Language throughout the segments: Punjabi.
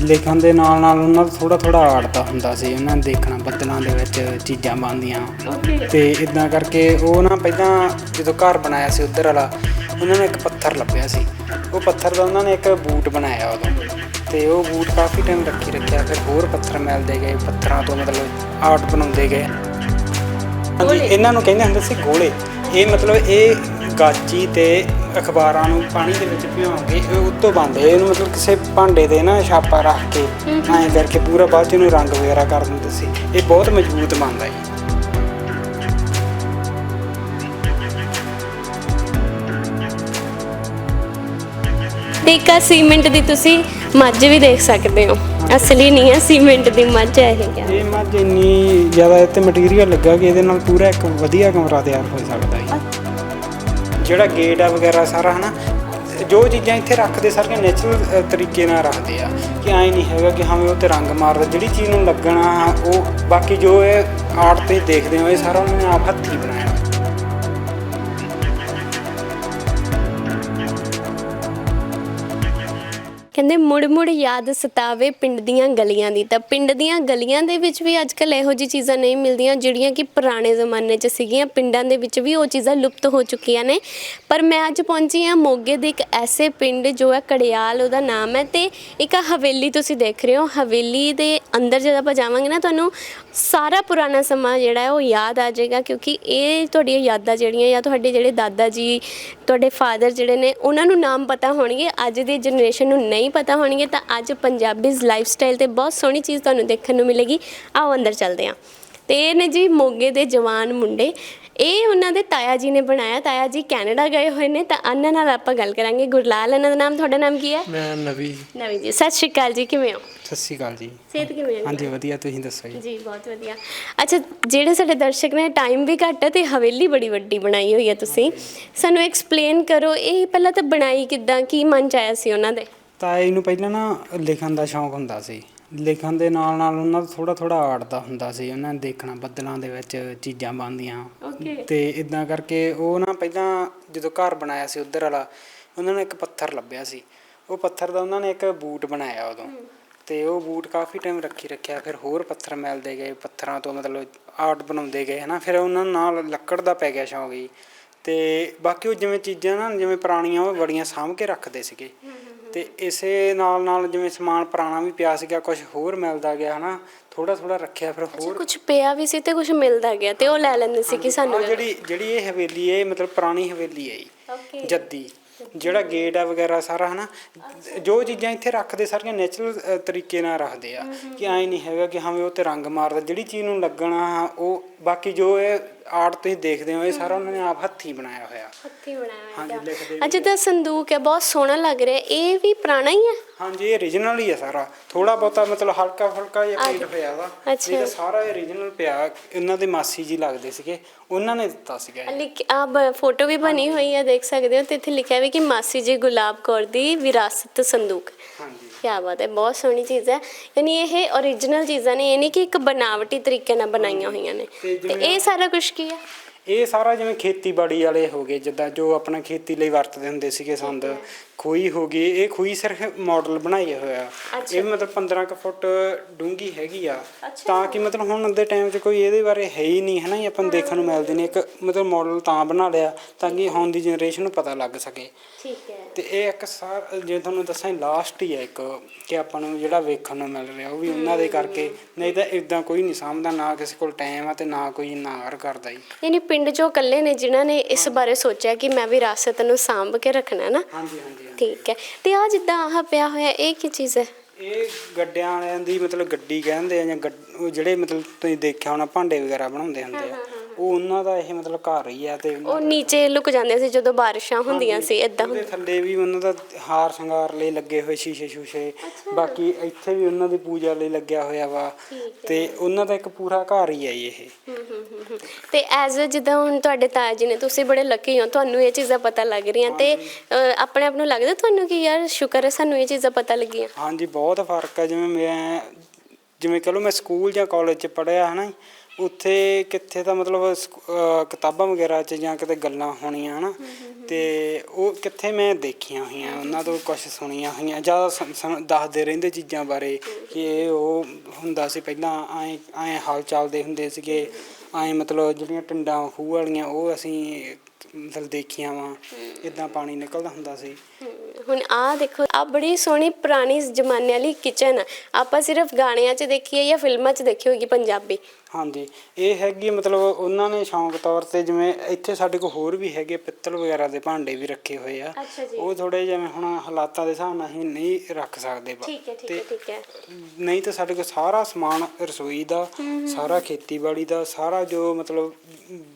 ਲਿਖਣ ਦੇ ਨਾਲ ਨਾਲ ਉਹਨਾਂ ਦਾ ਥੋੜਾ ਥੋੜਾ ਆਰਟ ਦਾ ਹੁੰਦਾ ਸੀ ਉਹਨਾਂ ਨੇ ਦੇਖਣਾ ਬੱਦਲਾਂ ਦੇ ਵਿੱਚ ਚੀਜ਼ਾਂ ਬਣਦੀਆਂ। ਤੇ ਇਦਾਂ ਕਰਕੇ ਉਹ ਨਾ ਪਹਿਲਾਂ ਜਦੋਂ ਘਰ ਬਣਾਇਆ ਸੀ ਉੱਧਰ ਵਾਲਾ ਉਹਨਾਂ ਨੇ ਇੱਕ ਪੱਥਰ ਲੱਭਿਆ ਸੀ। ਉਹ ਪੱਥਰ ਦਾ ਉਹਨਾਂ ਨੇ ਇੱਕ ਬੂਟ ਬਣਾਇਆ ਉਦੋਂ। ਤੇ ਉਹ ਬੂਟ ਕਾਫੀ ਟਾਈਮ ਰੱਖੀ ਰੱਖਿਆ ਫਿਰ ਹੋਰ ਪੱਥਰ ਮਿਲਦੇ ਗਏ ਪੱਥਰਾਂ ਤੋਂ ਮਤਲਬ ਆਰਟ ਬਣਾਉਂਦੇ ਗਏ। ਇਹਨਾਂ ਨੂੰ ਕਹਿੰਦੇ ਹੁੰਦੇ ਸੀ ਗੋਲੇ। ਇਹ ਮਤਲਬ ਇਹ ਗਾਚੀ ਤੇ ਅਖਬਾਰਾਂ ਨੂੰ ਪਾਣੀ ਦੇ ਵਿੱਚ ਕੇ ਇਹ ਉੱਤੋਂ ਬੰਦੇ ਇਹਨੂੰ ਮਤਲਬ ਕਿਸੇ ਭਾਂਡੇ ਦੇ ਨਾ ਛਾਪਾ ਰੱਖ ਕੇ ਐਂ ਕਰਕੇ ਪੂਰਾ ਬਾਅਦ ਚ ਇਹਨੂੰ ਰੰਗ ਵਗੈਰਾ ਕਰ ਦਿੰਦੇ ਸੀ। ਇਹ ਬਹੁਤ ਮਜ਼ਬੂਤ ਬਣਦਾ ਇੱਕ ਆਹ ਸੀਮੈਂਟ ਦੀ ਤੁਸੀਂ ਮੱਝ ਵੀ ਦੇਖ ਸਕਦੇ ਹੋ। ਅਸਲੀ ਨਹੀਂ ਹੈ ਸੀਮੈਂਟ ਦੀ ਮੱਝ ਹੈ ਇਹ ਇਹ ਮੱਝ ਇੰਨੀ ਜ਼ਿਆਦਾ ਤੇ ਮਟੀਰੀਅਲ ਲੱਗਾ ਕਿ ਇਹਦੇ ਨਾਲ ਪੂਰਾ ਇੱਕ ਵਧੀਆ ਕਮਰਾ ਤਿਆਰ ਹੋ ਸਕਦਾ ਹੈ ਜਿਹੜਾ ਗੇਟ ਆ ਵਗੈਰਾ ਸਾਰਾ ਹਨਾ, ਜੋ ਚੀਜ਼ਾਂ ਇੱਥੇ ਰੱਖਦੇ ਸਾਰੀਆਂ ਨੇਚਰਲ ਤਰੀਕੇ ਨਾਲ ਰੱਖਦੇ ਆ ਕਿ ਐਂ ਨਹੀਂ ਹੈਗਾ ਕਿ ਹਮੇ ਉਹ ਤੇ ਰੰਗ ਮਾਰਦਾ, ਜਿਹੜੀ ਚੀਜ਼ ਨੂੰ ਲੱਗਣਾ ਉਹ, ਬਾਕੀ ਜੋ ਇਹ ਆਰਟ ਤੇ ਦੇਖਦੇ ਹੋ, ਇਹ ਸਾਰਾ ਉਹਨਾਂ ਨੇ ਆਪ ਹੱਥੀ ਬਣਾਇਆ। ਕਹਿੰਦੇ ਮੁੜ ਮੁੜ ਯਾਦ ਸਤਾਵੇ ਪਿੰਡ ਦੀਆਂ ਗਲੀਆਂ ਦੀ। ਤਾਂ ਪਿੰਡ ਦੀਆਂ ਗਲੀਆਂ ਦੇ ਵਿੱਚ ਵੀ ਅੱਜ ਕੱਲ ਇਹੋ ਜਿਹੀ ਚੀਜ਼ਾਂ ਨਹੀਂ ਮਿਲਦੀਆਂ ਜਿਹੜੀਆਂ ਕਿ ਪੁਰਾਣੇ ਜ਼ਮਾਨੇ 'ਚ ਸੀਗੀਆਂ। ਪਿੰਡਾਂ ਦੇ ਵਿੱਚ ਵੀ ਉਹ ਚੀਜ਼ਾਂ ਲੁਪਤ ਹੋ ਚੁੱਕੀਆਂ ਨੇ। ਪਰ ਮੈਂ ਅੱਜ ਪਹੁੰਚੀ ਹਾਂ ਮੋਗੇ ਦੇ ਇੱਕ ਐਸੇ ਪਿੰਡ ਜੋ ਹੈ ਕੜਿਆਲ ਉਹਦਾ ਨਾਮ ਹੈ। ਤੇ ਇੱਕ ਹਵੇਲੀ ਤੁਸੀਂ ਦੇਖ ਰਹੇ ਹੋ। ਹਵੇਲੀ ਦੇ ਅੰਦਰ ਜਦੋਂ ਆਪਾਂ ਜਾਵਾਂਗੇ ਨਾ, ਤੁਹਾਨੂੰ ਸਾਰਾ ਪੁਰਾਣਾ ਸਮਾਂ ਜਿਹੜਾ ਹੈ ਉਹ ਯਾਦ ਆ ਜਾਏਗਾ। ਕਿਉਂਕਿ ਇਹ ਤੁਹਾਡੀਆਂ ਯਾਦਾਂ ਜਿਹੜੀਆਂ ਜਾਂ ਤੁਹਾਡੇ ਜਿਹੜੇ ਦਾਦਾ ਜੀ, ਤੁਹਾਡੇ ਫਾਦਰ ਜਿਹੜੇ ਨੇ, ਉਹਨਾਂ ਨੂੰ ਨਾਮ ਪਤਾ ਹੋਣਗੇ। ਅੱਜ ਦੀ ਜਨਰੇਸ਼ਨ ਨੂੰ ਨਹੀਂ ਪਤਾ ਹੋਣਗੇ ਤਾਂ ਅੱਜ ਪੰਜਾਬੀਜ਼ ਲਾਈਫਸਟਾਈਲ ਤੇ ਬਹੁਤ ਸੋਹਣੀ ਚੀਜ਼ ਤੁਹਾਨੂੰ ਦੇਖਣ ਨੂੰ ਮਿਲੇਗੀ। ਆਓ ਅੰਦਰ ਚੱਲਦੇ ਹਾਂ। ਤੇ ਇਹ ਨੇ ਜੀ ਮੋਗੇ ਦੇ ਜਵਾਨ ਮੁੰਡੇ। ਇਹ ਉਹਨਾਂ ਦੇ ਤਾਇਆ ਜੀ ਨੇ ਬਣਾਇਆ। ਤਾਇਆ ਜੀ ਕੈਨੇਡਾ ਗਏ ਹੋਏ ਨੇ ਤਾਂ ਇਹਨਾਂ ਨਾਲ ਆਪਾਂ ਗੱਲ ਕਰਾਂਗੇ। ਗੁਰਲਾਲ ਇਹਨਾਂ ਦਾ ਨਾਮ ਤੁਹਾਡਾ ਨਾਮ ਕੀ ਹੈ? ਮੈਂ ਨਵੀ। ਨਵੀਂ ਜੀ। ਸਤਿ ਸ਼੍ਰੀ ਅਕਾਲ ਜੀ ਕਿਵੇਂ ਹੋ? ਸਤਿ ਸ਼੍ਰੀ ਅਕਾਲ ਜੀ। ਸਿਹਤ ਕਿਵੇਂ ਹੈ? ਹਾਂਜੀ ਵਧੀਆ। ਤੁਸੀਂ ਦੱਸੋ ਜੀ? ਜੀ ਬਹੁਤ ਵਧੀਆ। ਅੱਛਾ ਜਿਹੜੇ ਸਾਡੇ ਦਰਸ਼ਕ ਨੇ ਟਾਈਮ ਵੀ ਘੱਟ ਹੈ ਤੇ ਹਵੇਲੀ ਬੜੀ ਵੱਡੀ ਬਣਾਈ ਹੋਈ ਹੈ ਤੁਸੀਂ। ਸਾਨੂੰ ਐਕਸਪਲੇਨ ਕਰੋ ਇਹ ਪਹਿਲਾਂ ਤਾਂ ਬਣਾਈ ਕਿੱਦਾਂ? ਕੀ ਮਨ ਚ ਆਇਆ ਸੀ ਉਹਨਾਂ ਦੇ? ਤਾਂ ਇਹਨੂੰ ਪਹਿਲਾਂ ਨਾ ਲਿਖਣ ਦਾ ਸ਼ੌਂਕ ਹੁੰਦਾ ਸੀ। ਲਿਖਣ ਦੇ ਨਾਲ ਨਾਲ ਉਹਨਾਂ ਦਾ ਥੋੜਾ ਥੋੜਾ ਆਰਟ ਦਾ ਹੁੰਦਾ ਸੀ। ਉਹਨਾਂ ਨੇ ਦੇਖਣਾ ਬੱਦਲਾਂ ਦੇ ਵਿੱਚ ਚੀਜ਼ਾਂ ਬਣਦੀਆਂ। ਤੇ ਇਦਾਂ ਕਰਕੇ ਉਹ ਨਾ ਪਹਿਲਾਂ ਜਦੋਂ ਘਰ ਬਣਾਇਆ ਸੀ ਉੱਧਰ ਵਾਲਾ ਉਹਨਾਂ ਨੇ ਇੱਕ ਪੱਥਰ ਲੱਭਿਆ ਸੀ। ਉਹ ਪੱਥਰ ਦਾ ਉਹਨਾਂ ਨੇ ਇੱਕ ਬੂਟ ਬਣਾਇਆ ਉਦੋਂ। ਤੇ ਉਹ ਬੂਟ ਕਾਫੀ ਟਾਈਮ ਰੱਖੀ ਰੱਖਿਆ ਫਿਰ ਹੋਰ ਪੱਥਰ ਮਿਲਦੇ ਗਏ। ਪੱਥਰਾਂ ਤੋਂ ਮਤਲਬ ਆਰਟ ਬਣਾਉਂਦੇ ਗਏ ਹਨਾ। ਫਿਰ ਉਹਨਾਂ ਨਾਲ ਲੱਕੜ ਦਾ ਪੈ ਗਿਆ ਸ਼ੌਂਕ ਜੀ। ਤੇ ਬਾਕੀ ਉਹ ਜਿਵੇਂ ਚੀਜ਼ਾਂ ਨਾ ਜਿਵੇਂ ਪੁਰਾਣੀਆਂ ਉਹ ਬੜੀਆਂ ਸਾਂਭ ਕੇ ਰੱਖਦੇ ਸੀਗੇ। ਤੇ ਇਸੇ ਨਾਲ ਨਾਲ ਜਿਵੇਂ ਸਮਾਨ ਪੁਰਾਣਾ ਵੀ ਪਿਆ ਸੀਗਾ ਕੁਝ ਹੋਰ ਮਿਲਦਾ ਗਿਆ ਹਨਾ? ਥੋੜਾ ਥੋੜਾ ਰੱਖਿਆ ਫਿਰ ਹੋਰ ਕੁਝ ਪਿਆ ਵੀ ਸੀ ਤੇ ਕੁਝ ਮਿਲਦਾ ਗਿਆ ਤੇ ਉਹ ਲੈ ਲੈਂਦੇ ਸੀ ਕਿ ਸਾਨੂੰ ਆਹ ਜਿਹੜੀ ਜਿਹੜੀ ਇਹ ਹਵੇਲੀ ਹੈ ਇਹ ਮਤਲਬ ਪੁਰਾਣੀ ਹਵੇਲੀ ਹੈ ਜੀ ਜੱਦੀ। ਜਿਹੜਾ ਗੇਟ ਆ ਵਗੈਰਾ ਸਾਰਾ ਹਨਾ? ਜੋ ਚੀਜ਼ਾਂ ਇੱਥੇ ਰੱਖਦੇ ਸਾਰੀਆਂ ਨੇਚਰਲ ਤਰੀਕੇ ਨਾਲ ਰੱਖਦੇ ਆ। ਕਿ ਐਂ ਨਹੀਂ ਹੈਗਾ ਕਿ ਹਮੇ ਉਹ ਤੇ ਰੰਗ ਮਾਰਦਾ ਜਿਹੜੀ ਚੀਜ਼ ਨੂੰ ਲੱਗਣਾ ਉਹ ਬਾਕੀ ਜੋ ਇਹ ਆਰਟ ਤੁਸੀਂ ਦੇਖਦੇ ਹੋ ਇਹ ਸਾਰਾ ਉਹਨਾਂ ਨੇ ਆਪ ਹੱਥੀ ਬਣਾਇਆ ਹੋਇਆ। ਹੱਥੀ ਬਣਾਇਆ ਹਾਂਜੀ ਲਿਖਦੇ ਅੱਛਾ ਤਾਂ ਸੰਦੂਕ ਹੈ ਬਹੁਤ ਸੋਹਣਾ ਲੱਗ ਰਿਹਾ। ਇਹ ਵੀ ਪੁਰਾਣਾ ਹੀ ਹੈ? ਹਾਂਜੀ ਇਹ origignal ਹੀ ਹੈ ਸਾਰਾ। ਥੋੜਾ ਬਹੁਤਾ ਮਤਲਬ ਹਲਕਾ ਫੁਲਕਾ ਜਿਹਾ ਪੇਂਟ ਹੋਇਆ ਵਾ। ਅੱਛਾ। ਇਹ ਤਾਂ ਸਾਰਾ origignal ਪਿਆ। ਇਹਨਾਂ ਦੇ ਮਾਸੀ ਜੀ ਲੱਗਦੇ ਸੀਗੇ। ਉਹਨਾਂ ਨੇ ਦਿੱਤਾ ਸੀਗਾ ਇਹ। ਲਿਖ ਆ ਫੋਟੋ ਵੀ ਬਣੀ ਹੋਈ ਹੈ ਦੇਖ ਸਕਦੇ ਹੋ। ਤੇ ਇੱਥੇ ਲਿਖਿਆ ਵੀ ਕਿ ਮਾਸੀ ਜੀ ਗੁਲਾਬ ਕੌਰ ਦੀ ਵਿਰਾਸਤ ਸੰਦੂਕ। ਹਾਂਜੀ। ਕੀ ਬਾਤ ਹੈ ਬਹੁਤ ਸੋਹਣੀ ਚੀਜ਼ ਹੈ। ਯਾਨੀ ਇਹ origignal ਚੀਜ਼ਾਂ ਨੇ ਇਹ ਨਹੀਂ ਕਿ ਇੱਕ ਬਣਾਵਟੀ ਤਰੀਕੇ ਨਾਲ ਬਣਾਈਆਂ ਹੋਈਆਂ ਨੇ। ਤੇ ਤੇ ਇਹ ਸਾਰਾ ਕੁਝ ਕੀ ਹੈ? ਇਹ ਸਾਰਾ ਜਿਵੇਂ ਖੇਤੀਬਾੜੀ ਵਾਲੇ ਹੋ ਗਏ ਜਿੱਦਾਂ ਜੋ ਆਪਣਾ ਖੇਤੀ ਲਈ ਵਰਤਦੇ ਹੁੰਦੇ ਸੀਗੇ ਸੰਦ ਖੂਹੀ ਹੋ ਗਈ ਇਹ ਖੂਹੀ ਸਿਰਫ ਮਾਡਲ ਬਣਾਈ ਹੋਇਆ। ਇਹ ਮਤਲਬ 15 ਕੁ ਫੁੱਟ ਡੂੰਗੀ ਹੈਗੀ ਆ। ਤਾਂ ਕਿ ਮਤਲਬ ਹੁਣ ਦੇ ਟਾਈਮ 'ਚ ਕੋਈ ਇਹਦੇ ਬਾਰੇ ਹੈ ਹੀ ਨਹੀਂ ਹੈ ਨਾ ਜੀ, ਆਪਾਂ ਨੂੰ ਦੇਖਣ ਨੂੰ ਮਿਲਦੇ ਨੇ ਇੱਕ ਮਤਲਬ ਮਾਡਲ ਤਾਂ ਬਣਾ ਲਿਆ ਤਾਂ ਕਿ ਹੁਣ ਦੀ ਜਨਰੇਸ਼ਨ ਨੂੰ ਪਤਾ ਲੱਗ ਸਕੇ। ਠੀਕ ਹੈ। ਤੇ ਇਹ ਇੱਕ ਸਾਰ ਜੇ ਤੁਹਾਨੂੰ ਦੱਸਾਂ ਲਾਸਟ ਹੀ ਹੈ ਇੱਕ ਕਿ ਆਪਾਂ ਨੂੰ ਜਿਹੜਾ ਵੇਖਣ ਨੂੰ ਮਿਲ ਰਿਹਾ ਉਹ ਵੀ ਉਹਨਾਂ ਦੇ ਕਰਕੇ। ਨਹੀਂ ਤਾਂ ਇਦਾਂ ਕੋਈ ਨਹੀਂ ਸਮਝਦਾ ਨਾ ਕਿਸੇ ਕੋਲ ਟਾਈਮ ਆ ਤੇ ਨਾ ਕੋਈ ਨਾਰ ਕਰਦਾ ਜੀ ਯਾਨੀ ਪਿੰਡ ਚੋਂ ਇਕੱਲੇ ਨੇ ਜਿਨ੍ਹਾਂ ਨੇ ਇਸ ਬਾਰੇ ਸੋਚਿਆ ਕਿ ਮੈਂ ਵਿਰਾਸਤ ਨੂੰ ਸਾਂਭ ਕੇ ਰੱਖਣਾ ਹੈ ਨਾ? ਹਾਂਜੀ ਹਾਂਜੀ। ਠੀਕ ਹੈ। ਤੇ ਆ ਜਿੱਦਾਂ ਆਹ ਪਿਆ ਹੋਇਆ ਇਹ ਕੀ ਚੀਜ਼ ਹੈ? ਇਹ ਗੱਡਿਆਂ ਵਾਲਿਆਂ ਦੀ ਮਤਲਬ ਗੱਡੀ ਕਹਿੰਦੇ ਆ ਜਾਂ ਗੱਡ- ਉਹ ਜਿਹੜੇ ਮਤਲਬ ਤੁਸੀਂ ਦੇਖਿਆ ਹੋਣਾ ਭਾਂਡੇ ਵਗੈਰਾ ਬਣਾਉਂਦੇ ਹੁੰਦੇ ਆ। ਉਹ ਉਹਨਾਂ ਦਾ ਇਹ ਮਤਲਬ ਘਰ ਹੀ ਆ ਤੇ ਉਹ ਨੀਚੇ ਲੁਕ ਜਾਂਦੇ ਸੀ ਜਦੋਂ ਬਾਰਿਸ਼ਾਂ ਹੁੰਦੀਆਂ ਸੀ ਇਦਾਂ ਉਹਦੇ ਥੱਲੇ ਵੀ ਉਹਨਾਂ ਦਾ ਹਾਰ ਸ਼ਿੰਗਾਰ ਲਈ ਲੱਗੇ ਹੋਏ ਸ਼ੀਸ਼ੇ ਸ਼ੂਸ਼ੇ। ਬਾਕੀ ਇੱਥੇ ਵੀ ਉਹਨਾਂ ਦੀ ਪੂਜਾ ਲਈ ਲੱਗਿਆ ਹੋਇਆ ਵਾ। ਤੇ ਉਹਨਾਂ ਦਾ ਇੱਕ ਪੂਰਾ ਘਰ ਹੀ ਆ ਜੀ ਇਹ। ਤੇ ਐਜ਼ ਜਿੱਦਾਂ ਹੁਣ ਤੁਹਾਡੇ ਤਾਇਆ ਜੀ ਨੇ ਤੁਸੀਂ ਬੜੇ ਲੱਕੀ ਹੋ ਤੁਹਾਨੂੰ ਇਹ ਚੀਜ਼ਾਂ ਪਤਾ ਲੱਗ ਰਹੀਆਂ ਤੇ ਅ, ਆਪਣੇ ਆਪ ਨੂੰ ਲੱਗਦਾ ਤੁਹਾਨੂੰ ਕਿ ਯਾਰ ਸ਼ੁਕਰ ਹੈ ਸਾਨੂੰ ਇਹ ਚੀਜ਼ਾਂ ਪਤਾ ਲੱਗੀਆਂ? ਹਾਂਜੀ ਬਹੁਤ ਫ਼ਰਕ ਹੈ। ਜਿਵੇਂ ਮੈਂ ਜਿਵੇਂ ਕਹ ਲਓ ਮੈਂ ਸਕੂਲ ਜਾਂ ਕਾਲਜ ਚ ਪੜਿਆ ਹਨਾ ਉੱਥੇ ਕਿੱਥੇ ਤਾਂ ਮਤਲਬ ਸਕੂ- ਅਹ ਕਿਤਾਬਾਂ ਵਗੈਰਾ 'ਚ ਜਾਂ ਕਿਤੇ ਗੱਲਾਂ ਹੋਣੀਆਂ ਹਨਾ? ਤੇ ਉਹ ਕਿੱਥੇ ਮੈਂ ਦੇਖੀਆਂ ਹੋਈਆਂ ਉਹਨਾਂ ਤੋਂ ਕੁਝ ਸੁਣੀਆਂ ਹੋਈਆਂ ਜ਼ਿਆਦਾ ਦੱਸਦੇ ਰਹਿੰਦੇ ਚੀਜ਼ਾਂ ਬਾਰੇ ਕਿ ਇਹ ਉਹ ਹੁੰਦਾ ਸੀ ਪਹਿਲਾਂ ਐ ਐ ਹਾਲ ਚਾਲਦੇ ਹੁੰਦੇ ਸੀਗੇ ਐ ਮਤਲਬ ਜਿਹੜੀਆਂ ਟਿੰਡਾਂ ਖੂਹ ਵਾਲੀਆਂ ਉਹ ਅਸੀਂ ਮਤਲਬ ਦੇਖੀਆਂ ਵਾ ਇਦਾਂ ਪਾਣੀ ਨਿਕਲਦਾ ਹੁੰਦਾ ਸੀ। ਹੁਣ ਆ ਦੇਖੋ ਆ ਬੜੀ ਸੋਹਣੀ ਪੁਰਾਣੀ ਜ਼ਮਾਨੇ ਵਾਲੀ ਕਿਚਨ ਆ। ਆਪਾਂ ਸਿਰਫ ਗਾਣਿਆਂ 'ਚ ਦੇਖੀ ਹੈ ਜਾਂ ਫਿਲਮਾਂ 'ਚ ਦੇਖੀ ਹੋਗੀ ਪੰਜਾਬੀ। ਹਾਂਜੀ। ਇਹ ਹੈਗੀ ਮਤਲਬ ਉਹਨਾਂ ਨੇ ਸ਼ੌਂਕ ਤੌਰ ਤੇ ਜਿਵੇਂ ਇੱਥੇ ਸਾਡੇ ਕੋਲ ਹੋਰ ਵੀ ਹੈਗੇ ਪਿੱਤਲ ਵਗੈਰਾ ਦੇ ਭਾਂਡੇ ਵੀ ਰੱਖੇ ਹੋਏ ਆ। ਅੱਛਾ ਜੀ। ਉਹ ਥੋੜੇ ਜਿਵੇਂ ਹੁਣ ਹਾਲਾਤਾਂ ਦੇ ਹਿਸਾਬ ਨਾਲ ਅਸੀਂ ਨਹੀਂ ਰੱਖ ਸਕਦੇ ਬ- ਠੀਕ ਹੈ ਠੀਕ ਤੇ ਹੈ ਠੀਕ ਹੈ। ਨਹੀਂ ਤਾਂ ਸਾਡੇ ਕੋਲ ਸਾਰਾ ਸਮਾਨ ਰਸੋਈ ਦਾ ਸਾਰਾ ਖੇਤੀਬਾੜੀ ਦਾ ਸਾਰਾ ਜੋ ਮਤਲਬ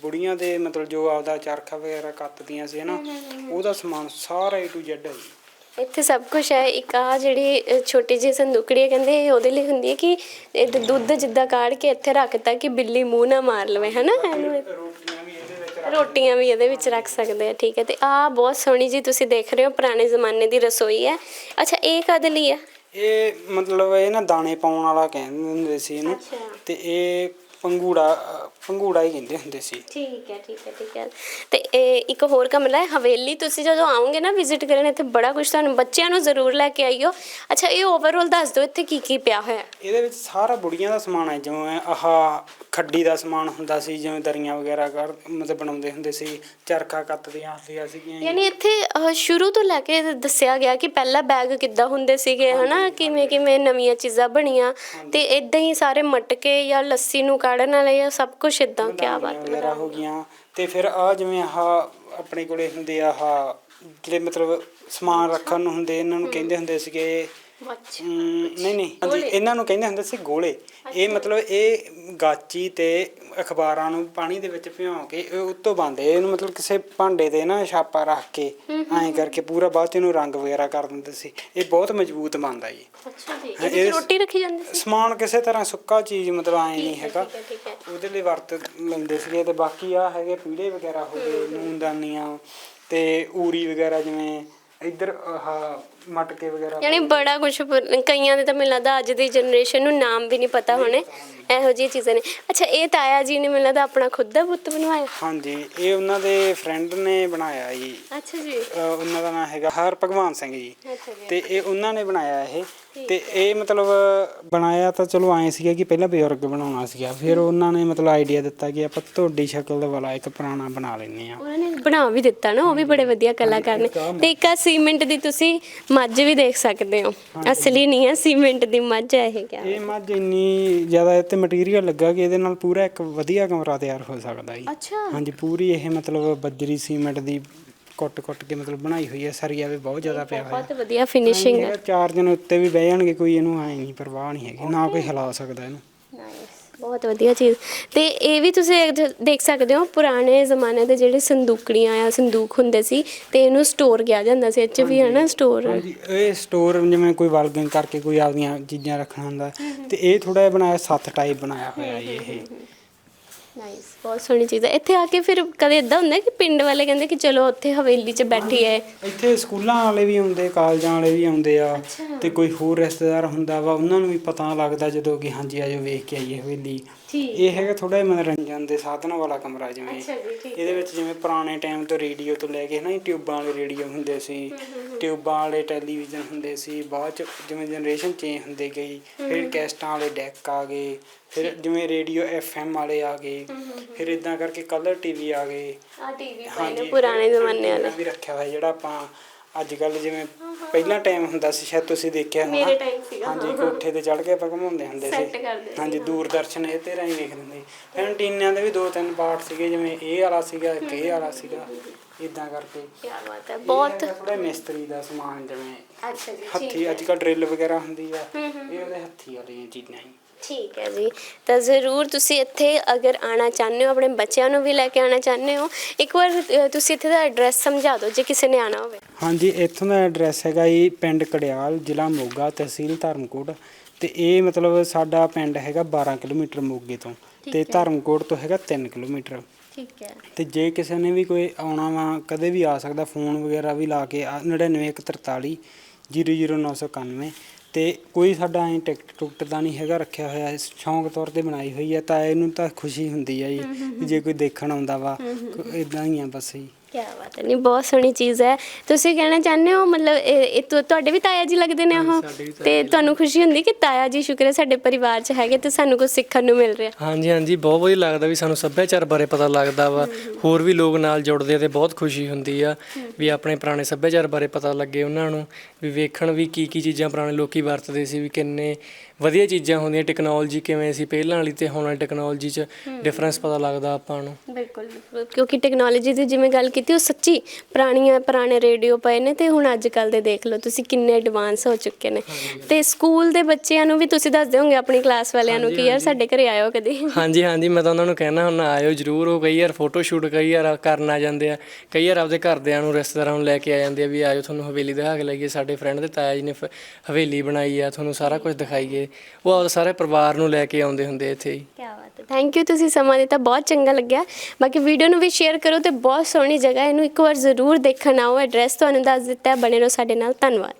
ਬੁੜੀਆਂ ਦੇ ਮਤਲਬ ਜੋ ਆਪਦਾ ਚਰਖਾ ਵਗੈਰਾ ਕੱਤਦੀਆਂ ਸੀ ਨਾ? ਉਹਦਾ ਸਮਾਨ ਸਾਰਾ A to Z ਹੈ ਜੀ। ਇੱਥੇ ਸਭ ਕੁਝ ਹੈ। ਇੱਕ ਆ ਜਿਹੜੀ ਛੋਟੀ ਜਿਹੀ ਸੰਦੂਕੜੀ ਕਹਿੰਦੇ ਉਹਦੇ ਲਈ ਹੁੰਦੀ ਹੈ ਕਿ ਇਹ ਦੁੱਧ ਜਿੱਦਾਂ ਕਾੜ ਕੇ ਇੱਥੇ ਰੱਖਤਾ ਕਿ ਬਿੱਲੀ ਮੂੰਹ ਨਾ ਮਾਰ ਲਵੇ ਹਨਾ? ਇਹਨੂੰ ਰੋਟੀਆਂ ਵੀ ਇਹਦੇ ਵਿੱਚ ਰੱਖ ਸਕਦੇ ਆ ਠੀਕ ਹੈ। ਤੇ ਆ ਬਹੁਤ ਸੋਹਣੀ ਜੀ ਤੁਸੀਂ ਦੇਖ ਰਹੇ ਹੋ ਪੁਰਾਣੇ ਜ਼ਮਾਨੇ ਦੀ ਰਸੋਈ ਹੈ। ਅੱਛਾ ਇਹ ਕਦ ਲਈ ਹੈ? ਇਹ ਮਤਲਬ ਇਹ ਨਾ ਦਾਣੇ ਪਾਉਣ ਵਾਲਾ ਕਹਿੰਦੇ ਹੁੰਦੇ ਸੀ ਇਹਨੂੰ। ਤੇ ਇਹ ਪੰਗੂੜਾ ਪੰਗੂੜਾ ਹੀ ਕਹਿੰਦੇ ਹੁੰਦੇ ਸੀ। ਠੀਕ ਹੈ ਠੀਕ ਹੈ ਠੀਕ ਹੈ। ਤੇ ਇਹ ਇੱਕ ਹੋਰ ਕਮਰਾ ਹੈ ਹਵੇਲੀ। ਤੁਸੀਂ ਜਦੋਂ ਆਓਗੇ ਨਾ ਵਿਜ਼ਿਟ ਕਰਨ ਇੱਥੇ ਬੜਾ ਕੁਝ ਤੁਹਾਨੂੰ ਬੱਚਿਆਂ ਨੂੰ ਜ਼ਰੂਰ ਲੈ ਕੇ ਆਈਓ। ਅੱਛਾ ਇਹ ਓਵਰਆਲ ਦੱਸ ਦਿਓ ਇੱਥੇ ਕੀ ਕੀ ਪਿਆ ਹੋਇਆ? ਹੈ ਇਹਦੇ ਵਿੱਚ ਸਾਰਾ ਬੁੜੀਆਂ ਦਾ ਸਮਾਨ ਹੈ ਜਿਵੇਂ ਆਹ ਖੱਡੀ ਦਾ ਸਮਾਨ ਹੁੰਦਾ ਸੀ ਜਿਵੇਂ ਦਰੀਆਂ ਵਗੈਰਾ ਕਰ ਮਤਲਬ ਬਣਾਉਂਦੇ ਹੁੰਦੇ ਸੀ ਚਰਖਾ ਕੱਤਦੀਆਂ ਹੁੰਦੀਆਂ ਸੀਗੀਆਂ। ਜੀ। ਯਾਨੀ ਇੱਥੇ ਅਹ, ਸ਼ੁਰੂ ਤੋਂ ਲੈ ਕੇ ਦੱਸਿਆ ਗਿਆ ਕਿ ਪਹਿਲਾਂ ਬੈਗ ਕਿੱਦਾਂ ਹੁੰਦੇ ਸੀਗੇ ਹਨਾ? ਕਿਵੇਂ ਕਿਵੇਂ ਨਵੀਆਂ ਚੀਜ਼ਾਂ ਬਣੀਆਂ। ਤੇ ਇਦਾਂ ਹੀ ਸਾਰੇ ਮਟਕੇ ਜਾਂ ਲੱਸੀ ਨੂੰ ਕਾੜਨ ਵਾਲੇ ਜਾਂ ਸਭ ਕੁਝ ਇਦਾਂ ਕੀ ਮਧਾਣੀਆਂ ਬਾਤ ਵਗੈਰਾ ਹੋ ਗਈਆਂ। ਤੇ ਫਿਰ ਆ ਜਿਵੇਂ ਆਹ ਆਪਣੇ ਕੋਲੇ ਹੁੰਦੇ ਆ ਆਹ ਜਿਹੜੇ ਮਤਲਬ ਸਮਾਨ ਰੱਖਣ ਨੂੰ ਹੁੰਦੇ ਇਹਨਾਂ ਨੂੰ ਕਹਿੰਦੇ ਹੁੰਦੇ ਸੀਗੇ ਅੱਛਾ ਨਹੀਂ ਨਹੀਂ। ਹਾਂਜੀ ਇਹਨਾਂ ਨੂੰ ਕਹਿੰਦੇ ਹੁੰਦੇ ਸੀ ਗੋਲੇ। ਇਹ ਮਤਲਬ ਇਹ ਗਾਚੀ ਤੇ ਅਖਬਾਰਾਂ ਨੂੰ ਪਾਣੀ ਦੇ ਵਿੱਚ ਭਿਉਂ ਕੇ ਇਹ ਉੱਤੋਂ ਬੰਦੇ ਇਹਨੂੰ ਮਤਲਬ ਕਿਸੇ ਭਾਂਡੇ ਤੇ ਨਾ ਛਾਪਾ ਰੱਖ ਕੇ ਐਂ ਕਰਕੇ ਪੂਰਾ ਬਾਅਦ ਚ ਇਹਨੂੰ ਰੰਗ ਵਗੈਰਾ ਕਰ ਦਿੰਦੇ ਸੀ। ਇਹ ਬਹੁਤ ਮਜ਼ਬੂਤ ਬਣਦਾ ਜੀ। ਅੱਛਾ ਜੀ। ਇਹਦੇ ਰੋਟੀ ਰੱਖੀ ਜਾਂਦੀ ਸੀ? ਸਮਾਨ ਕਿਸੇ ਤਰ੍ਹਾਂ ਸੁੱਕਾ ਚੀਜ਼ ਮਤਲਬ ਐ ਨਹੀਂ ਹੈਗਾ। ਉਹਦੇ ਲਈ ਵਰਤ ਲੈਂਦੇ ਸੀਗੇ ਤੇ ਬਾਕੀ ਆ ਹੈਗੇ ਪੀੜੇ ਵਗੈਰਾ ਹੋ ਗਏ ਨੂਨਦਾਨੀਆਂ ਤੇ ਊਰੀ ਵਗੈਰਾ ਜਿਵੇਂ ਇੱਧਰ ਆਹ ਮਟਕੇ ਵਗੈਰਾ ਯਾਨੀ ਬੜਾ ਕੁਝ ਕਈਆਂ ਦੇ ਤਾਂ ਮੈਨੂੰ ਲੱਗਦਾ ਅੱਜ ਦੀ ਜਨਰੇਸ਼ਨ ਨੂੰ ਨਾਮ ਵੀ ਨਹੀਂ ਪਤਾ ਹੋਣੇ। ਇਹੋ ਜਿਹੀਆਂ ਚੀਜ਼ਾਂ ਨੇ। ਅੱਛਾ ਇਹ ਤਾਇਆ ਜੀ ਨੇ ਮੈਨੂੰ ਲੱਗਦਾ ਆਪਣਾ ਖੁਦ ਦਾ ਬੁੱਤ ਬਣਵਾਇਆ। ਹਾਂਜੀ ਇਹ ਉਹਨਾਂ ਦੇ ਫਰੈਂਡ ਨੇ ਬਣਾਇਆ ਜੀ। ਅੱਛਾ ਜੀ। ਅਹ ਉਹਨਾਂ ਦਾ ਨਾਮ ਹੈਗਾ ਹਰ ਭਗਵਾਨ ਸਿੰਘ ਜੀ। ਅੱਛਾ ਜੀ ਤੇ ਇਹ ਉਹਨਾਂ ਨੇ ਬਣਾਇਆ ਇਹ। ਤੇ ਇਹ ਮਤਲਬ ਬਣਾਇਆ ਤਾਂ ਚਲੋ ਐਂ ਸੀਗਾ ਕਿ ਪਹਿਲਾਂ ਬਜ਼ੁਰਗ ਬਣਾਉਣਾ ਸੀਗਾ ਫਿਰ ਉਹਨਾਂ ਨੇ ਮਤਲਬ ਆਈਡੀਆ ਦਿੱਤਾ ਕਿ ਆਪਾਂ ਤੁਹਾਡੀ ਸ਼ਕਲ ਵਾਲਾ ਇੱਕ ਪੁਰਾਣਾ ਬਣਾ ਲੈਂਦੇ ਆ ਉਹਨਾਂ ਨੇ ਬਣਾ ਵੀ ਦਿੱਤਾ ਨਾ ਉਹ ਵੀ ਬੜੇ ਵਧੀਆ ਕਲਾਕਾਰ ਨੇ। ਤੇ ਇੱਕ ਆ ਸੀਮੈਂਟ ਦੀ ਤੁਸੀਂ ਮੱਝ ਵੀ ਦੇਖ ਸਕਦੇ ਹੋ। ਅਸਲੀ ਨਹੀਂ ਹੈ ਸੀਮੈਂਟ ਦੀ ਮੱਝ ਹੈ ਇਹ ਕਿਆ। ਇਹ ਮੱਝ ਇੰਨੀ ਜ਼ਿਆਦਾ ਇੱਥੇ ਮਟੀਰੀਅਲ ਲੱਗਾ ਕਿ ਇਹਦੇ ਨਾਲ ਪੂਰਾ ਇੱਕ ਵਧੀਆ ਕਮਰਾ ਤਿਆਰ ਹੋ ਸਕਦਾ ਜੀ। ਅੱਛਾ। ਹਾਂਜੀ ਪੂਰੀ ਇਹ ਮਤਲਬ ਬੱਜਰੀ ਸੀਮੈਂਟ ਦੀ ਕੁੱਟ-ਕੁੱਟ ਕੇ ਮਤਲਬ ਬਣਾਈ ਹੋਈ ਹੈ ਸਰੀਆ ਵੀ ਬਹੁਤ ਜ਼ਿਆਦਾ ਪਿਆ ਹੋਇਆ। ਬਹੁਤ ਵਧੀਆ ਫਿਨਿਸ਼ਿੰਗ ਹੈ। ਚਾਰ ਜਣ ਉੱਤੇ ਵੀ ਬਹਿ ਜਾਣਗੇ ਕੋਈ ਇਹਨੂੰ ਐ ਨਹੀਂ ਪਰਵਾਹ ਨਹੀਂ ਹੈਗੀ ਨਾ ਕੋਈ ਹਿਲਾ ਸਕਦਾ ਇਹਨੂੰ। ਨਾਈਸ ਬਹੁਤ ਵਧੀਆ ਚੀਜ਼। ਤੇ ਇਹ ਵੀ ਤੁਸੀਂ ਇੱਕ ਦੇਖ ਸਕਦੇ ਹੋ ਪੁਰਾਣੇ ਜ਼ਮਾਨੇ ਦੇ ਜਿਹੜੇ ਸੰਦੂਕੜੀਆਂ ਆ ਸੰਦੂਕ ਹੁੰਦੇ ਸੀ ਤੇ ਇਹਨੂੰ ਸਟੋਰ ਕਿਹਾ ਜਾਂਦਾ ਸੀ 'ਚ ਵੀ ਹੈ ਨਾ ਸਟੋਰ ਹਾਂਜੀ ਇਹ ਸਟੋਰ ਜਿਵੇਂ ਕੋਈ ਵਲਗਨ ਕਰਕੇ ਕੋਈ ਆਪਦੀਆਂ ਚੀਜ਼ਾਂ ਰੱਖਣਾ ਹੁੰਦਾ ਤੇ ਇਹ ਥੋੜਾ ਜਿਹਾ ਬਣਾਇਆ ਸੱਤ ਟਾਈਪ ਬਣਾਇਆ ਹੋਇਆ ਇਹ। ਨਾਈਸ ਬਹੁਤ ਸੋਹਣੀ ਚੀਜ਼ ਹੈ। ਇੱਥੇ ਆ ਕੇ ਫਿਰ ਕਦੇ ਇਦਾਂ ਹੁੰਦਾ ਕਿ ਪਿੰਡ ਵਾਲੇ ਕਹਿੰਦੇ ਕਿ ਚਲੋ ਉੱਥੇ ਹਵੇਲੀ 'ਚ ਬੈਠੀਏ? ਇੱਥੇ ਸਕੂਲਾਂ ਵਾਲੇ ਵੀ ਆਉਂਦੇ ਕਾਲਜਾਂ ਵਾਲੇ ਵੀ ਆਉਂਦੇ ਆ। ਤੇ ਕੋਈ ਹੋਰ ਰਿਸ਼ਤੇਦਾਰ ਹੁੰਦਾ ਵਾ ਉਹਨਾਂ ਨੂੰ ਵੀ ਪਤਾ ਲੱਗਦਾ ਜਦੋਂ ਕਿ ਹਾਂਜੀ ਆਜੋ ਵੇਖ ਕੇ ਆਈਏ ਹਵੇਲੀ। ਠੀਕ। ਇਹ ਹੈਗਾ ਥੋੜਾ ਜਿਹਾ ਮਨੋਰੰਜਨ ਦੇ ਸਾਧਨ ਵਾਲਾ ਕਮਰਾ ਜਿਵੇਂ ਅੱਛਾ ਜੀ ਠੀਕ ਇਹਦੇ ਵਿੱਚ ਜਿਵੇਂ ਪੁਰਾਣੇ ਟਾਈਮ ਤੋਂ ਰੇਡੀਓ ਤੋਂ ਲੈ ਕੇ ਨਾ ਟਿਊਬਾਂ ਵਾਲੇ ਰੇਡੀਓ ਹੁੰਦੇ ਸੀ ਟਿਊਬਾਂ ਵਾਲੇ ਟੈਲੀਵਿਜ਼ਨ ਹੁੰਦੇ ਸੀ ਬਾਅਦ ਚ ਜਿਵੇਂ ਜਨਰੇਸ਼ਨ ਚੇਂਜ ਹੁੰਦੀ ਗਈ ਫਿਰ ਕੈਸਟਾਂ ਵਾਲੇ ਡੈਕ ਆ ਗਏ ਫਿਰ ਜਿਵੇਂ ਰੇਡੀਓ ਐਫਐਮ ਵਾਲੇ ਆ ਗਏ ਫਿਰ ਇਦਾਂ ਕਰਕੇ ਕਲਰ ਟੀਵੀ ਆ ਗਏ। ਆ ਟੀਵੀ ਪੁਰਾਣੇ ਜ਼ਮਾਨੇ ਵਾਲੇ। ਵੀ ਰੱਖਿਆ ਹੋਇਆ ਜਿਹੜਾ ਆਪਾਂ ਅੱਜ ਕੱਲ ਜਿਵੇਂ ਪਹਿਲਾਂ ਟਾਈਮ ਹੁੰਦਾ ਸੀ ਸ਼ਾਇਦ ਤੁਸੀਂ ਦੇਖਿਆ ਹੋਣਾ। ਮੇਰੇ time ਸੀਗਾ, ਹਾਂਜੀ ਕੋਠੇ ਤੇ ਚੜ ਕੇ ਆਪਾਂ ਘੁਮਾਉਂਦੇ ਹੁੰਦੇ Set ਸੀ ਕਰਦੇ ਸੀ, ਹਾਂਜੀ ਦੂਰਦਰਸ਼ਨ ਇਹ ਤੇ ਰਾਹੀਂ ਵੇਖਦੇ ਹੁੰਦੇ ਸੀ। ਫਿਰ ਐਂਟੀਨਿਆਂ ਦੇ ਵੀ ਦੋ ਤਿੰਨ ਪਾਰਟ ਸੀਗੇ ਜਿਵੇਂ ਇਹ ਵਾਲਾ ਸੀਗਾ ਇੱਕ ਇਹ ਵਾਲਾ ਸੀਗਾ ਇਦਾਂ ਕਰਕੇ। ਕੀ ਬਾਤ ਹੈ ਬਹੁਤ ਥੋੜਾ ਮਿਸਤਰੀ ਦਾ ਸਮਾਨ ਜਿਵੇਂ ਅੱਛਾ ਜੀ ਹੱਥੀ ਅੱਜ ਕੱਲ ਡਰਿਲ ਵਗੈਰਾ ਹੁੰਦੀ ਆ ਇਹ ਉਹਦੇ ਹੱਥੀ ਵਾਲੀਆਂ ਚੀਜ਼ਾਂ ਹੀ। ਠੀਕ ਹੈ ਜੀ। ਤਾਂ ਜ਼ਰੂਰ ਤੁਸੀਂ ਇੱਥੇ ਅਗਰ ਆਣਾ ਚਾਹੁੰਦੇ ਹੋ ਆਪਣੇ ਬੱਚਿਆਂ ਨੂੰ ਵੀ ਲੈ ਕੇ ਆਣਾ ਚਾਹੁੰਦੇ ਹੋ ਇੱਕ ਵਾਰ ਅ, ਤੁਸੀਂ ਇੱਥੇ ਦਾ ਐਡਰੈਸ ਸਮਝਾ ਦਿਓ ਜੇ ਕਿਸੇ ਨੇ ਆਣਾ ਹੋਵੇ। ਹਾਂਜੀ ਇੱਥੋਂ ਦਾ ਐਡਰੈਸ ਹੈਗਾ ਜੀ ਪਿੰਡ ਕੜਿਆਲ ਜ਼ਿਲ੍ਹਾ ਮੋਗਾ ਤਹਿਸੀਲ ਧਰਮਕੋਟ। ਤੇ ਇਹ ਮਤਲਬ ਸਾਡਾ ਪਿੰਡ ਹੈਗਾ 12 ਕਿਲੋਮੀਟਰ ਮੋਗੇ ਤੋਂ। ਤੇ ਧਰਮਕੋਟ ਤੋਂ ਹੈਗਾ 3 ਕਿਲੋਮੀਟਰ। ਠੀਕ ਹੈ। ਤੇ ਜੇ ਕਿਸੇ ਨੇ ਵੀ ਕੋਈ ਆਉਣਾ ਵਾ ਕਦੇ ਵੀ ਆ ਸਕਦਾ ਫੋਨ ਵਗੈਰਾ ਵੀ ਲਾ ਕੇ ਆ 99143 00991 ਤੇ ਕੋਈ ਸਾਡਾ ਐ ਟਿਕਟ ਟੁਕਟ ਦਾ ਨਹੀਂ ਹੈਗਾ ਰੱਖਿਆ ਹੋਇਆ ਸ਼ੌਂਕ ਤੌਰ ਤੇ ਬਣਾਈ ਹੋਈ ਹੈ ਤਾਂ ਇਹਨੂੰ ਤਾਂ ਖੁਸ਼ੀ ਹੁੰਦੀ ਹੈ ਜੀ ਜੇ ਕੋਈ ਦੇਖਣ ਆਉਂਦਾ ਵਾ ਇਦਾਂ ਹੀ ਆ ਬਸ ਜੀ। ਕੀ ਬਾਤ ਹੈ ਨਹੀਂ ਬਹੁਤ ਸੋਹਣੀ ਚੀਜ਼ ਹੈ। ਤੁਸੀਂ ਕਹਿਣਾ ਚਾਹੁੰਦੇ ਹੋ ਮਤਲਬ ਇਹ ਇਹ ਤੁ- ਤੁਹਾਡੇ ਵੀ ਤਾਇਆ ਜੀ ਲੱਗਦੇ ਨੇ ਉਹ? ਤੇ ਤੁਹਾਨੂੰ ਖੁਸ਼ੀ ਹੁੰਦੀ ਕਿ ਤਾਇਆ ਜੀ ਸ਼ੁਕਰ ਹੈ ਸਾਡੇ ਪਰਿਵਾਰ 'ਚ ਹੈਗੇ ਤੇ ਸਾਨੂੰ ਕੁਝ ਸਿੱਖਣ ਨੂੰ ਮਿਲ ਰਿਹਾ? ਹਾਂਜੀ ਹਾਂਜੀ ਬਹੁਤ ਵਧੀਆ ਲੱਗਦਾ ਵੀ ਸਾਨੂੰ ਸੱਭਿਆਚਾਰ ਬਾਰੇ ਪਤਾ ਲੱਗਦਾ ਵਾ। ਹੋਰ ਵੀ ਲੋਕ ਨਾਲ ਜੁੜਦੇ ਆ ਤੇ ਬਹੁਤ ਖੁਸ਼ੀ ਹੁੰਦੀ ਆ ਵੀ ਆਪਣੇ ਪੁਰਾਣੇ ਸੱਭਿਆਚਾਰ ਬਾਰੇ ਪਤਾ ਲੱਗੇ ਉਹਨਾਂ ਨੂੰ ਵੀ ਵੇਖਣ ਵੀ ਕੀ ਕੀ ਚੀਜ਼ਾਂ ਪੁਰਾਣੇ ਲੋਕੀ ਵਰਤਦੇ ਸੀ ਵੀ ਕਿੰਨੇ ਵਧੀਆ ਚੀਜ਼ਾਂ ਹੁੰਦੀਆਂ ਟੈਕਨੋਲੋਜੀ ਕਿਵੇਂ ਸੀ ਪਹਿਲਾਂ ਵਾਲੀ ਤੇ ਹੁਣ ਵਾਲੀ ਟੈਕਨੋਲੋਜੀ 'ਚ ਡਿਫਰੈਂਸ ਪਤਾ ਲੱਗਦਾ ਆਪਾਂ ਨੂੰ। ਬਿਲਕੁਲ ਬਿਲਕੁਲ ਕਿਉਂਕਿ ਟੈਕਨੋਲੋਜੀ ਦੀ ਜਿਵੇਂ ਗੱਲ ਕੀਤੀ ਉਹ ਸੱਚੀ ਪੁਰਾਣੀਆਂ ਪੁਰਾਣੇ ਰੇਡੀਓ ਪਏ ਨੇ ਤੇ ਹੁਣ ਅੱਜ ਕੱਲ ਦੇ ਦੇਖ ਲਓ ਤੁਸੀਂ ਕਿੰਨੇ ਐਡਵਾਂਸ ਹੋ ਚੁੱਕੇ ਨੇ। ਤੇ ਸਕੂਲ ਦੇ ਬੱਚਿਆਂ ਨੂੰ ਵੀ ਤੁਸੀਂ ਦੱਸਦੇ ਹੋਗੇ ਆਪਣੀ ਕਲਾਸ ਵਾਲਿਆਂ ਨੂੰ ਕਿ ਯਾਰ ਸਾਡੇ ਘਰੇ ਆਇਓ ਕਦੇ। ਹਾਂਜੀ ਹਾਂਜੀ ਮੈਂ ਤਾਂ ਉਹਨਾਂ ਨੂੰ ਕਹਿਣਾ ਹੁਣ ਆਇਓ ਜਰੂਰ ਉਹ ਕਈ ਵਾਰ ਫੋਟੋ ਸ਼ੂਟ ਕਈ ਵਾਰ ਕਰਨ ਆ ਜਾਂਦੇ ਆ ਕਈ ਵਾਰ ਆਪਦੇ ਘਰਦਿਆਂ ਨੂੰ ਰਿਸ਼ਤੇਦਾਰਾਂ ਨੂੰ ਲੈ ਕੇ ਆ ਜਾਂਦੇ ਆ ਵੀ ਆਇਓ ਤੁਹਾਨੂੰ ਹਵੇਲੀ ਦਿਖਾ ਕੇ ਲਈਏ ਸਾਡੇ ਫਰੈਂਡ ਦੇ ਤਾਇਆ ਜੀ ਨੇ ਫ- ਹਵੇਲੀ ਬਣਾਈ ਆ ਤੁਹਾਨੂੰ ਸਾਰਾ ਕੁਝ ਦਿਖਾਈਏ। ਉਹ ਆਪਦੇ ਸਾਰੇ ਪਰਿਵਾਰ ਨੂੰ ਲੈ ਕੇ ਆਉਂਦੇ ਹੁੰਦੇ ਇੱਥੇ ਹੀ। ਕੀ ਬਾਤ ਹੈ। ਥੈਂਕ ਯੂ ਤੁਸੀਂ ਸਮਾਂ ਦਿੱਤਾ ਬਹੁਤ ਚੰਗਾ ਲੱਗਿਆ। ਬਾਕੀ ਵੀਡੀਓ ਨੂੰ ਵੀ ਸ਼ੇਅਰ ਕਰੋ ਤੇ ਬਹੁਤ ਸੋਹਣੀ ਜਗ੍ਹਾ ਹੈ, ਇਹਨੂੰ ਇੱਕ ਵਾਰ ਜ਼ਰੂਰ ਦੇਖਣ ਆਓ। ਐਡਰੈਸ ਤੁਹਾਨੂੰ ਦੱਸ ਦਿੱਤਾ ਹੈ ਬਣੇ ਰਹੋ ਸਾਡੇ ਨਾਲ। ਧੰਨਵਾਦ।